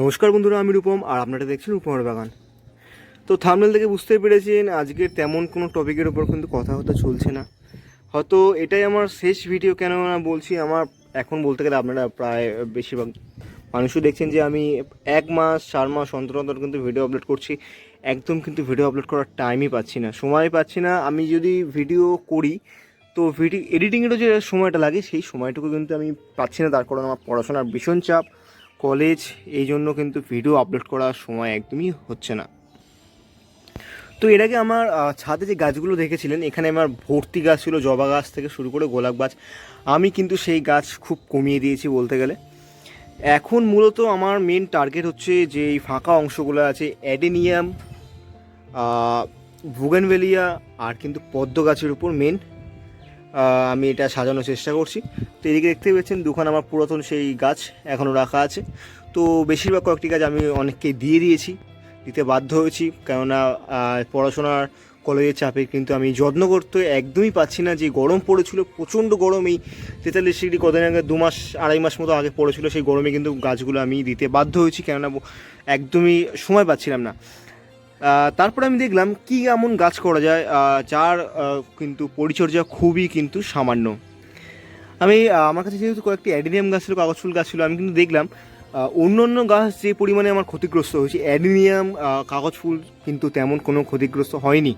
নমস্কার বন্ধুরা, আমি রূপম আর আপনারা দেখছেন রূপমের বাগান। তো থামনেল থেকে বুঝতে পেরেছেন আজকে তেমন কোনো টপিকের উপর কিন্তু কথা হতে চলছে না। হয়তো এটাই আমার শেষ ভিডিও কেন না বলছি আমার এখন বলতে গেলে আপনারা প্রায় বেশিরভাগ মানুষও দেখছেন যে আমি এক মাস, চার মাস অন্তর অন্তর কিন্তু ভিডিও আপলোড করছি। একদম কিন্তু ভিডিও আপলোড করার টাইমই পাচ্ছি না সময় পাচ্ছি না। আমি যদি ভিডিও করি, তো ভিডিও এডিটিংয়েরও যে সময়টা লাগে, সেই সময়টুকু কিন্তু আমি পাচ্ছি না। তার কারণ আমার পড়াশোনার ভীষণ চাপ। কলেজ এই জন্য কিন্তু ভিডিও আপলোড করার সময় একদমই হচ্ছে না। তো এর আগে আমার ছাদে যে গাছগুলো দেখেছিলেন, এখানে আমার ভর্তি গাছ ছিল, জবা গাছ থেকে শুরু করে গোলাপ গাছ। আমি কিন্তু সেই গাছ খুব কমিয়ে দিয়েছি বলতে গেলে। এখন মূলত আমার মেন টার্গেট হচ্ছে যে এই ফাঁকা অংশগুলো আছে, অ্যাডেনিয়াম ভুগেনভেলিয়া আর কিন্তু পদ্ম গাছের উপর মেন আমি এটা সাজানোর চেষ্টা করছি। তো এদিকে দেখতে পেয়েছেন, দুখান আমার পুরাতন সেই গাছ এখনও রাখা আছে। তো বেশিরভাগ কয়েকটি গাছ আমি অনেককে দিয়ে দিয়েছি, দিতে বাধ্য হয়েছি। কেননা পড়াশোনার কলেজের চাপে কিন্তু আমি যত্ন করতে একদমই পাচ্ছি না। যে গরম পড়েছিল, প্রচণ্ড গরম, এই তেতাল্লিশ ডিগ্রি কদিন আগে, দু মাস, আড়াই মাস মতো আগে পড়েছিল, সেই গরমে কিন্তু গাছগুলো আমি দিতে বাধ্য হয়েছি। কেননা, একদমই সময় পাচ্ছিলাম না। তারপরে আমি দেখলাম কি এমন গাছ করা যায় যার কিন্তু পরিচর্যা খুবই কিন্তু সামান্য। আমি আমার কাছে যেহেতু কয়েকটি অ্যাডিনিয়াম গাছ ছিল কাগজ ফুল গাছ ছিল, আমি কিন্তু দেখলাম অন্য অন্য গাছ যে পরিমাণে আমার ক্ষতিগ্রস্ত হয়েছে, অ্যাডিনিয়াম কাগজ ফুল কিন্তু তেমন কোনো ক্ষতিগ্রস্ত হয়নি।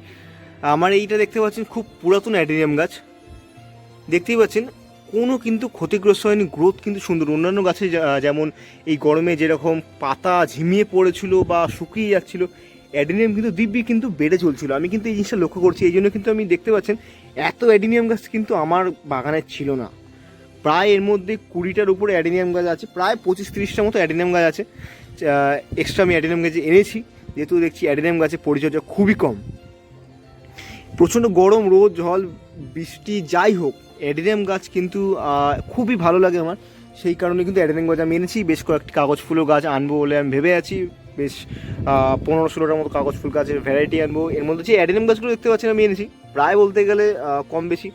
আমার এইটা দেখতে পাচ্ছেন খুব পুরাতন অ্যাডিনিয়াম গাছ। দেখতেই পাচ্ছেন, কোনো কিন্তু ক্ষতিগ্রস্ত হয়নি, গ্রোথ কিন্তু সুন্দর। অন্যান্য গাছে যেমন এই গরমে যেরকম পাতা ঝিমিয়ে পড়েছিল বা শুকিয়ে যাচ্ছিল অ্যাডিনিয়াম কিন্তু দিব্যি কিন্তু বেড়ে চলছিল। আমি কিন্তু এই জিনিসটা লক্ষ্য করছি, এই জন্য কিন্তু আমি দেখতে পাচ্ছেন, এত অ্যাডিনিয়াম গাছ কিন্তু আমার বাগানে ছিল না। প্রায় এর মধ্যে কুড়িটার উপরে অ্যাডিনিয়াম গাছ আছে, প্রায় পঁচিশ তিরিশটার মতো অ্যাডিনিয়াম গাছ আছে। এক্সট্রা আমি অ্যাডিনিয়াম গাছ এনেছি, যেহেতু দেখছি অ্যাডিনিয়াম গাছের পরিচর্যা খুবই কম। প্রচণ্ড গরম, রোদ জল বৃষ্টি, যাই হোক, অ্যাডিনিয়াম গাছ কিন্তু খুবই ভালো লাগে আমার। সেই কারণে কিন্তু অ্যাডিনিয়াম গাছ আমি এনেছি, বেশ কয়েকটি কাগজ ফুলও গাছ আনব বলে আমি ভেবে আছি। বেশ পনেরো ষোলোটার মতো কাগজ ফুল গাছের ভ্যারাইটি আনব। এর মধ্যে যে অ্যাডিনিয়াম গাছগুলো দেখতে পাচ্ছেন আমি এনেছি, প্রায় বলতে গেলে কম বেশি।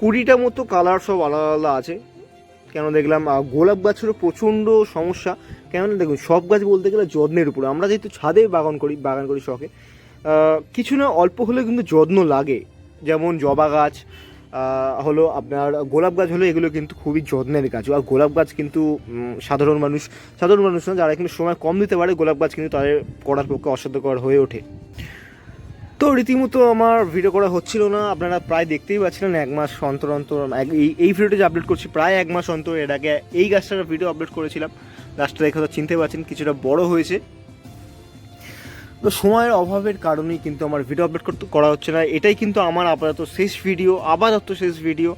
কুড়িটা মতো কালার সব আলাদা আলাদা আছে। কেন দেখলাম গোলাপ গাছেরও প্রচণ্ড সমস্যা। কেননা দেখুন, সব গাছ বলতে গেলে যত্নের উপরে। আমরা যেহেতু ছাদে বাগান করি বাগান করি শখে কিছু না অল্প হলেও কিন্তু যত্ন লাগে। যেমন জবা গাছ হলো আপনার গোলাপ গাছ হলো এগুলো কিন্তু খুবই যত্নের গাছ। আর গোলাপ গাছ কিন্তু সাধারণ মানুষ সাধারণ মানুষ না, যারা কিন্তু সময় কম দিতে পারে, গোলাপ গাছ কিন্তু তাদের করার পক্ষে অসাধ্যকর হয়ে ওঠে। তো রীতিমতো আমার ভিডিও করা হচ্ছিল না, আপনারা প্রায় দেখতেই পাচ্ছিলেন এক মাস অন্তর অন্তর এই এই ভিডিওটা যে আপলোড করছি, প্রায় এক মাস অন্তর আগে এই গাছটার ভিডিও আপলোড করেছিলাম। গাছটা দেখে তো চিনতে পারছেন, কিছুটা বড় হয়েছে। তো সময়ের অভাবের কারণেই কিন্তু আমার ভিডিও আপলোড করতে করা হচ্ছে না। এটাই কিন্তু আমার আপাতত শেষ ভিডিও আপাতত শেষ ভিডিও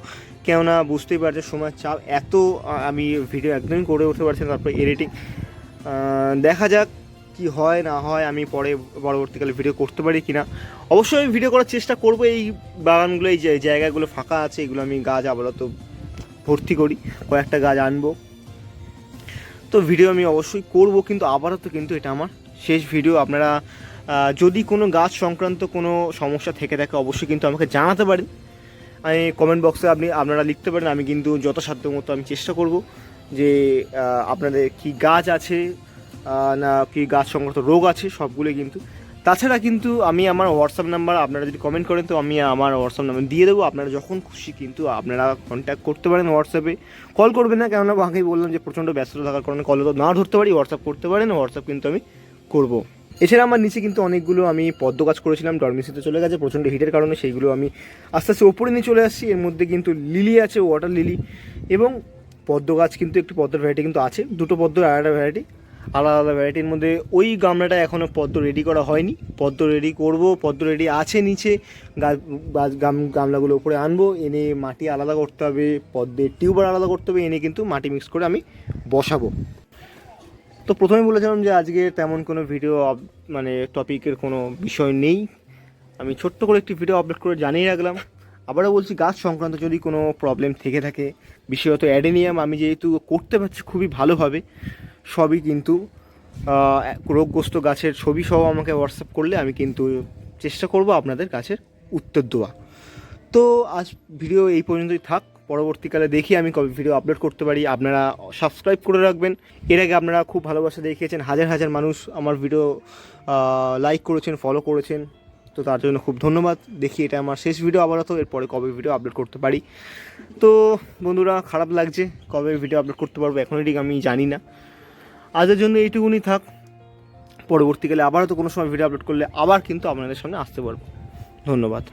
কেননা বুঝতেই পারছে, সময়ের চাপ এত আমি ভিডিও একদমই করে উঠতে পারছি না, তারপরে এডিটিং দেখা যাক কি হয়, না হয়, আমি পরে পরবর্তীকালে ভিডিও করতে পারি কিনা। অবশ্যই আমি ভিডিও করার চেষ্টা করব, এই বাগানগুলো, এই যে জায়গাগুলো ফাঁকা আছে, এগুলো আমি গাছ আপাতত ভর্তি করি, কয়েকটা গাছ আনব। তো ভিডিও আমি অবশ্যই করব, কিন্তু আপাতত কিন্তু এটা আমার শেষ ভিডিও আপনারা যদি কোনো গাছ সংক্রান্ত কোনো সমস্যা থেকে থাকে, অবশ্যই কিন্তু আমাকে জানাতে পারেন। আমি কমেন্ট বক্সে আপনি, আপনারা লিখতে পারেন, আমি কিন্তু যথাসাধ্য মতো আমি চেষ্টা করব যে আপনাদের কি গাছ আছে না কি গাছ সংক্রান্ত রোগ আছে সবগুলোই কিন্তু। তাছাড়া কিন্তু আমি আমার হোয়াটসঅ্যাপ নাম্বার আপনারা যদি কমেন্ট করেন, তো আমি আমার হোয়াটসঅ্যাপ নাম্বার দিয়ে দেবো। আপনারা যখন খুশি কিন্তু আপনারা কন্ট্যাক্ট করতে পারেন হোয়াটসঅ্যাপে কল করবেন না, কেননা আগেই বললাম যে প্রচণ্ড ব্যস্ত থাকার কারণে কলে তো না ধরতে পারি হোয়াটসঅ্যাপ করতে পারেন হোয়াটসঅ্যাপ কিন্তু আমি করব। এছাড়া আমার নিচে কিন্তু অনেকগুলো আমি পদ্ম গাছ করেছিলাম, ডরমিসিতে চলে গেছে, প্রচণ্ড হিটের কারণে সেইগুলো আমি আস্তে আস্তে ওপরে নিয়ে চলে আসছি। এর মধ্যে কিন্তু লিলি আছে ওয়াটার লিলি এবং পদ্ম গাছ কিন্তু একটি পদ্মের ভ্যারাইটি কিন্তু আছে। দুটো পদ্মের আলাদা ভ্যারাইটি আলাদা আলাদা ভ্যারাইটির মধ্যে ওই গামলাটা এখনও পদ্ম রেডি করা হয়নি। পদ্ম রেডি করব, পদ্ম রেডি আছে নিচে গাছ- গাম- গামলাগুলো উপরে আনব, এনে মাটি আলাদা করতে হবে, পদ্মের টিউবার আলাদা করতে হবে, এনে কিন্তু মাটি মিক্স করে আমি বসাবো। তো প্রথমে বলেছিলাম যে আজকে তেমন কোনো ভিডিও মানে টপিকের কোনো বিষয় নেই। আমি ছোট্ট করে একটি ভিডিও আপলোড করে জানিয়ে রাখলাম। আবারও বলছি, গাছ সংক্রান্ত যদি কোনো প্রবলেম থেকে থাকে, বিশেষত অ্যাডেনিয়াম, আমি যেহেতু করতে পারছি খুবই ভালোভাবে, সবই কিন্তু রোগগ্রস্ত গাছের ছবি সহ আমাকে হোয়াটসঅ্যাপ করলে আমি কিন্তু চেষ্টা করব আপনাদের গাছের উত্তর দেওয়া। তো আজ ভিডিও এই পর্যন্তই থাক। পরবর্তীকালে দেখি আমি কবে ভিডিও আপলোড করতে পারি। আপনারা সাবস্ক্রাইব করে রাখবেন। এর আগে আপনারা খুব ভালোবাসা দেখিয়েছেন। হাজার হাজার মানুষ আমার ভিডিও লাইক করেছেন ফলো করেছেন। তো তার জন্য খুব ধন্যবাদ। দেখি এটা আমার শেষ ভিডিও আপাতত। এরপরে কবে ভিডিও আপলোড করতে পারি। তো বন্ধুরা, খারাপ লাগছে কবে ভিডিও আপলোড করতে পারব এখনই ঠিক আমি জানি না। আজের জন্য এইটুকুনি থাক। পরবর্তীকালে আবারও তো কোনো সময় ভিডিও আপলোড করলে আবার কিন্তু আপনাদের সামনে আসতে পারব। ধন্যবাদ।